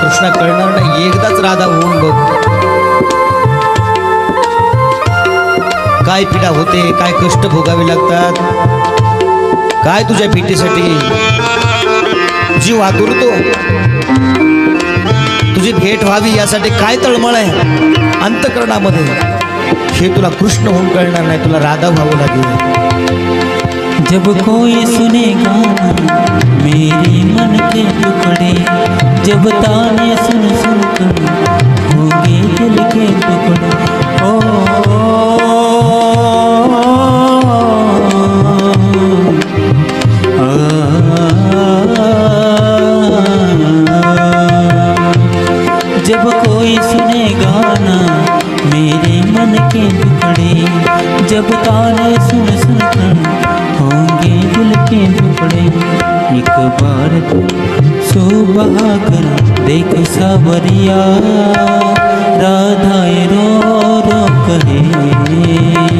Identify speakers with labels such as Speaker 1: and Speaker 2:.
Speaker 1: कृष्णा कळणार नाही. एकदाच राधा होऊन बघ. काय पीडा होते काय कष्ट भोगावे लागतात? काय तुझ्या भेटीसाठी? जीव आतुरतो. तुझी भेट व्हावी यासाठी काय तळमळ आहे? अंतकरणामध्ये. हे तुला कृष्ण होऊन कळणार नाही तुला राधा व्हावं लागेल.
Speaker 2: जब कोई सुनेगा मेरी जब ताने सुन सुन कर होंगे दिल के टुकड़े ओ, जब कोई सुने गाना मेरे मन के टुकड़े जब ताने सुन सुन कर होंगे दिल के टुकड़े एक बार शोभा कर. देख सवरिया राधा रो रो कहे.